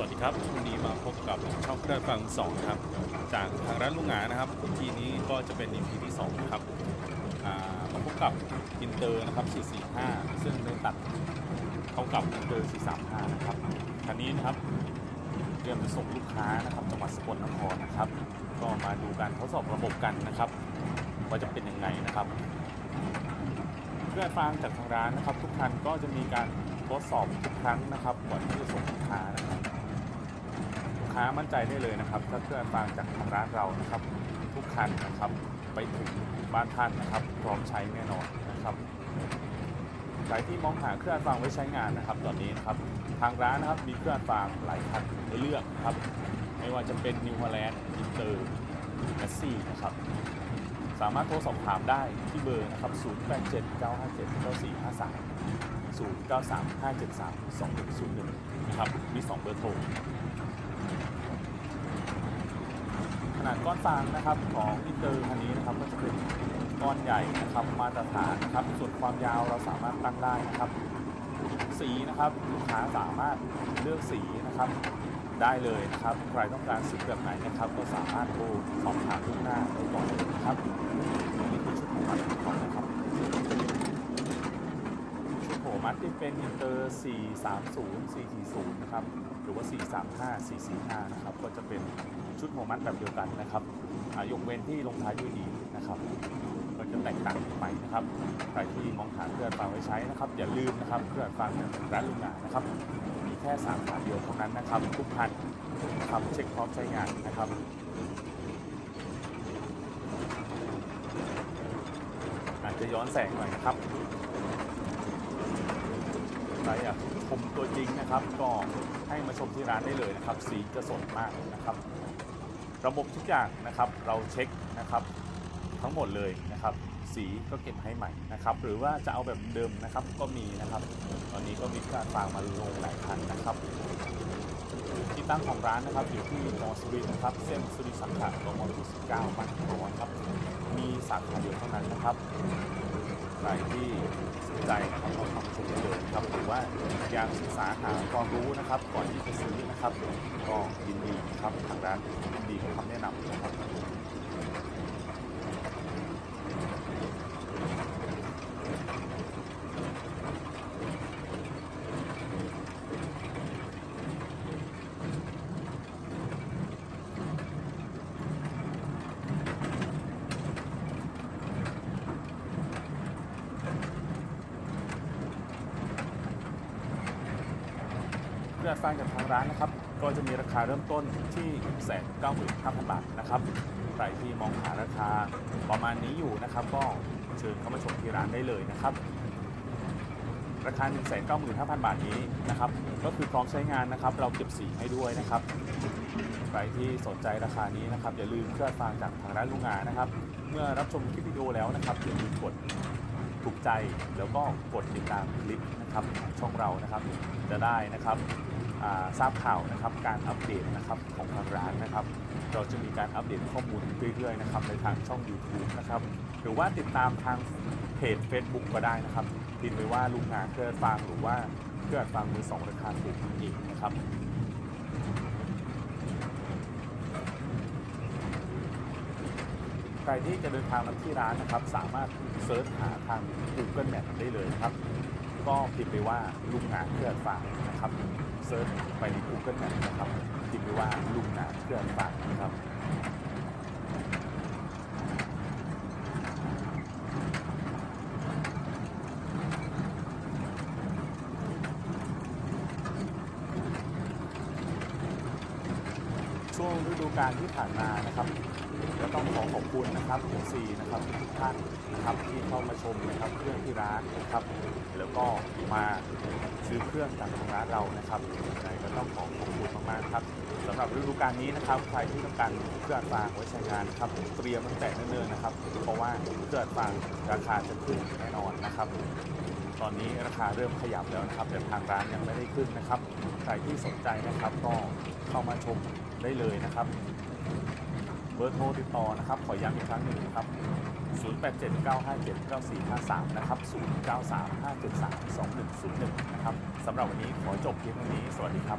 สวัสดีครับ วันนี้มาพบกับช่องเครื่องฟังสองครับ จากทางร้านลุงหงานะครับทีนี้ก็จะเป็น EP ที่สองนะครับมาพบกับอินเตอร์นะครับ 445 ซึ่งได้ตัดเข้ากับอินเตอร์ 435 นะครับคันนี้นะครับเตรียมจะส่งลูกค้านะครับจังหวัดสกลนครนะครับ ก็มาดูการทดสอบระบบกันนะครับว่าจะเป็นยังไงนะครับเพื่อฟังจากทางร้านนะครับ ทุกคันก็จะมีการทดสอบทุกครั้งนะครับก่อนที่จะส่งลูกค้านะครับ ค้ามั่นใจได้เลยนะครับถ้าเครื่องฟังจากทางร้านเรานะครับ ทุกคันนะครับไปถึงบ้านท่านนะครับ พร้อมใช้แน่นอนนะครับใครที่มองหาเครื่องฟังไว้ใช้งานนะครับ ตอนนี้นะครับทางร้านนะครับมีเครื่องฟังหลายคันให้เลือกครับ ไม่ว่าจะเป็นนิวฮอลแลนด์อินเตอร์แมสซี่นะครับสามารถโทรสอบถามได้ที่เบอร์นะครับ 0879579453 0935732101 นะครับ มี 2 เบอร์โทร ขนาดก้อนฟางนะครับของมิเตอร์คันนี้นะครับก็จะเป็นก้อนใหญ่นะครับมาตรฐานนะครับส่วนความยาวเราสามารถตั้งได้นะครับสีนะครับลูกค้าสามารถเลือกสีนะครับได้เลยนะครับใครต้องการสีแบบไหนนะครับ ก็สามารถโทรสอบถามล่วงหน้าได้ก่อนเลยนะครับนี่คือชุดของ มันของเขานะครับชุดโหมัดที่เป็นอินเตอร์ 430 440 นะครับ หรือว่า 435 445 นะครับ ก็จะเป็นชุดโหมัดแบบเดียวกันนะครับอายกเว้นที่ลงท้ายด้วยดีนะครับ ก็จะแตกต่างไปนะครับ ใครที่มองหาเครื่องฟังไว้ใช้นะครับ อย่าลืมนะครับเครื่องฟังจากร้านลุงหนานะครับ มีแค่สามขาเดียวเท่านั้นนะครับ ทุกคันนะครับเช็คพร้อมใช้งานนะครับอาจจะย้อนแสงหน่อยนะครับ ใครอยากชมตัวจริงนะครับ ก็ให้มาชมที่ร้านได้เลยนะครับ สีจะสดมากนะครับ ระบบทุกอย่างนะครับ เราเช็คนะครับ ทั้งหมดเลยนะครับ สีก็เก็บให้ใหม่นะครับ หรือว่าจะเอาแบบเดิมนะครับก็มีนะครับ ตอนนี้ก็มีการฟางมาลงหลายคันนะครับที่ตั้งของร้านนะครับอยู่ที่มอสวินนะครับ เส้นสุริสังขารกมที่19บ้านขอนครับ มีสาขาเดียวเท่านั้นนะครับ ใครที่สนใจนะครับก็เข้ามาชมได้เลยครับหรือว่าอยากศึกษาหาความรู้นะครับก่อนที่จะซื้อนะครับ ก็ยินดีนะครับทางร้านยินดีให้คำแนะนำนะครับ เพื่อฟังจากทางร้านนะครับ ก็จะมีราคาเริ่มต้นที่195,000บาทนะครับ ใครที่มองหาราคาประมาณนี้อยู่นะครับ ก็เชิญเข้ามาชมที่ร้านได้เลยนะครับ ราคา 195,000 บาทนี้นะครับ ก็คือพร้อมใช้งานนะครับ เราเก็บสีให้ด้วยนะครับ ใครที่สนใจราคานี้นะครับ อย่าลืมเครื่องฟังจากทางร้านลุงงานะครับ เมื่อรับชมคลิปวิดีโอแล้วนะครับอย่าลืมกด ถูกใจแล้วก็กดติดตามคลิปนะครับช่องเรานะครับ จะได้นะครับทราบข่าวนะครับการอัปเดตนะครับของทางร้านนะครับ เราจะมีการอัปเดตข้อมูลเรื่อยๆนะครับในทางช่อง YouTube นะครับหรือว่าติดตามทางเพจ Facebook ก็ได้นะครับพิมพ์ไปว่าลุงงานเครื่อฟังหรือว่าเครื่อฟังมือสองราคาถูกนั่นเองนะครับ ครที่จะเดินทางมาที่ร้านนะครับ สามารถเซิร์ชหาทาง Google Map ได้เลยครับ ก็พิมพ์ไปว่าลุงหนาเครื่องฝางนะครับเซิร์ชไปใน Google Map นะครับพิมพ์ไปว่าลุงหนาเครื่องฝางนะครับ ช่วงฤดูกาลที่ผ่านมานะครับก็ต้องขอขอบคุณนะครับหัวซีนะครับทุกท่านนะครับที่เข้ามาชมนะครับเครื่องที่ร้านนะครับ แล้วก็มาซื้อเครื่องจากทางร้านเรานะครับยังไงก็ต้องขอขอบคุณมากๆครับสำหรับฤดูกาลนี้นะครับใครที่ต้องการเครื่องฟางไว้ใช้งานครับเตรียมตั้งแต่เนิ่นๆนะครับ เพราะว่าเครื่องอัดฟางราคาจะขึ้นแน่นอนนะครับ ตอนนี้ราคาเริ่มขยับแล้วนะครับแต่ทางร้านยังไม่ได้ขึ้นนะครับใครที่สนใจนะครับก็เข้ามาชม ได้เลยนะครับ เบอร์โทรติดต่อนะครับ ขอย้ำอีกครั้งหนึ่งนะครับ 0879579453 นะครับ 0935732101 นะครับสำหรับวันนี้ขอจบเพียงเท่านี้ สวัสดีครับ